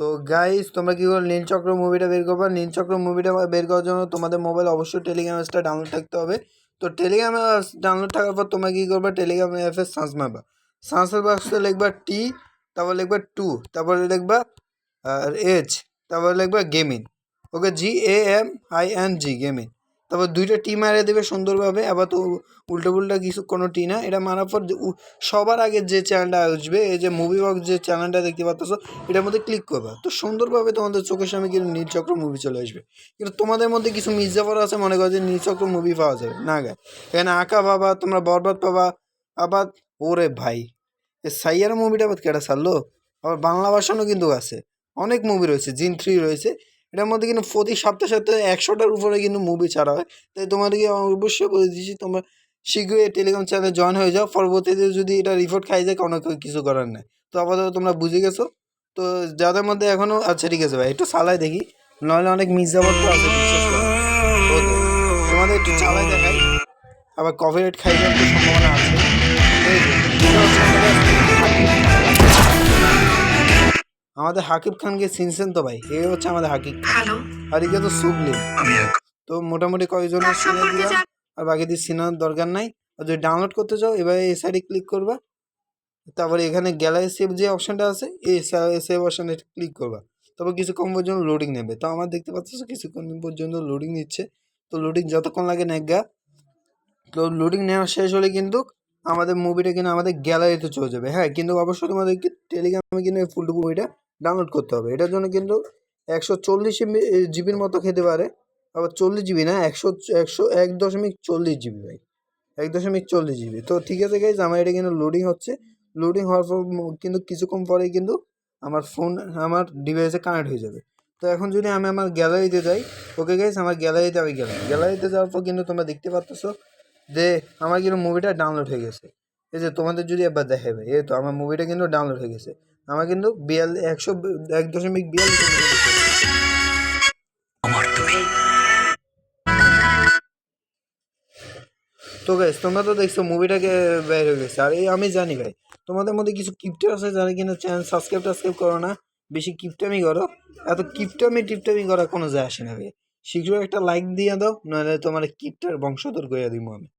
তো গাইস তোমরা কী করো নীলচক্র মুভিটা বের করবে? নীলচক্র মুভিটা বের করার জন্য তোমাদের মোবাইল অবশ্যই টেলিগ্রাম অ্যাপসটা ডাউনলোড থাকতে হবে। তো টেলিগ্রাম অ্যাপস ডাউনলোড থাকার পর তোমরা কী করবে? টেলিগ্রাম অ্যাপের সার্চ মারবা। সার্চের বক্সে লিখবা টি তারপর লিখবা টু তারপরে লিখবা এইচ তারপরে লিখবা gaming okay G A M I N G gaming তারপর দুইটা টি মারিয়ে দেবে সুন্দরভাবে, আবার তো উল্টো পুল্টা কিছু কোনো টি না। এটা মারার পর সবার আগে যে চ্যানেলটা আসবে, এই যে মুভি বক্স যে চ্যানেলটা দেখতে পাচ্ছ, এটার মধ্যে ক্লিক করবা। তো সুন্দরভাবে তোমাদের চোখের সামনে কিন্তু নীলচক্র মুভি চলে আসবে। কিন্তু তোমাদের মধ্যে কিছু মির্জাফর আছে মনে করো যে নীলচক্র মুভি পাওয়া যাবে, না গায়ে? এখানে আঁকা পাবা তোমরা বরবাদ পাবা আবার ওরে ভাই, এ সাইয়ার মুভিটা আবার কেটা ছাড়লো? আবার বাংলা ভাষানো কিন্তু আছে। অনেক মুভি রয়েছে, জিন থ্রি রয়েছে। এটার মধ্যে কিন্তু প্রতি সপ্তাহে সপ্তাহে একশোটার উপরে কিন্তু মুভি ছাড়া হয়। তাই তোমাদেরকে অবশ্যই বলে দিচ্ছি, তোমরা শীঘ্রই টেলিগ্রাম চ্যানেলে জয়েন হয়ে যাও। পরবর্তীতে যদি এটা রিপোর্ট খাই যায়, কোনো কিছু করার নেই। তো আপাতত তোমরা বুঝে গেছো। তো যাদের মধ্যে এখনও আচ্ছা ঠিক আছে ভাই, একটু চালাই দেখি। নাহলে অনেক মির্জাবাদ তো আছে তোমাদের একটু চালাই দেখাই। আবার কপিরাইট খাই যাওয়ার সম্ভাবনা আছে। আমাদের- হাকিব খানকে চিনছেন তো ভাই? এই হচ্ছে আমাদের হাকিব খান। আর এদিকে তো সুবলি তো মোটামুটি কয়েকজনের চিনে সম্পর্কে দিলাম আর বাকিদের চিনার দরকার নাই। আর যদি ডাউনলোড করতে চাও এবারে এই সাইডে ক্লিক করবা। তারপরে এখানে গ্যালারি সেভ যে অপশানটা আছে এই সেভ অপশানে ক্লিক করবা। তারপর কিছুক্ষণ পর্যন্ত লোডিং নেবে। তো আমার দেখতে পাচ্ছ কিছুক্ষণ পর্যন্ত লোডিং নিচ্ছে। তো লোডিং যতক্ষণ লাগে নেগা তো লোডিং নেওয়া শেষ হলে কিন্তু আমাদের মুভিটা কিন্তু আমাদের গ্যালারিতে চলে যাবে। হ্যাঁ কিন্তু অবশ্যই তোমাদেরকে টেলিগ্রামে কিন্তু ফুল মুভিটা ডাউনলোড করতে হবে। এটার জন্য কিন্তু একশো চল্লিশ জিবির মতো খেতে পারে। আবার চল্লিশ জিবি না, একশো একশো এক দশমিক চল্লিশ জিবি ভাই। এক দশমিক চল্লিশ জিবি। তো ঠিক আছে গাইজ আমার এটা কিন্তু লোডিং হচ্ছে। লোডিং হওয়ার পর কিন্তু কিছুক্ষণ পরে কিন্তু আমার ফোন আমার ডিভাইসে কানেক্ট হয়ে যাবে। তো এখন যদি আমি আমার গ্যালারিতে যাই ওকে গাইজ আমার গ্যালারিতে আমি গেলাম। গ্যালারিতে যাওয়ার পর কিন্তু তোমরা দেখতে পাচ্ছ যে আমার কিন্তু মুভিটা ডাউনলোড হয়ে গেছে। এই যে তোমাদের যদি একবার দেখাবে, এই তো আমার মুভিটা কিন্তু ডাউনলোড হয়ে গেছে। আমার কিন্তু বিয়াল একশো এক দশমিক বিয়াল্লিশ তো গাইস তোমরা তো দেখছ মুভিটাকে বের হয়ে গেছে। আর এই আমি জানি ভাই তোমাদের মধ্যে কিছু কিপটার আছে যারা কিনা চ্যানেল সাবস্ক্রাইব টাবস্ক্রাইব করো না বেশি কিপটামি করো। এত কিপটামি টিপটামি করা কোনো যায় আসে না ভাই। শীঘ্রই একটা লাইক দিয়ে দাও নাহলে তোমার কিপটার বংশধর করে দিব আমি।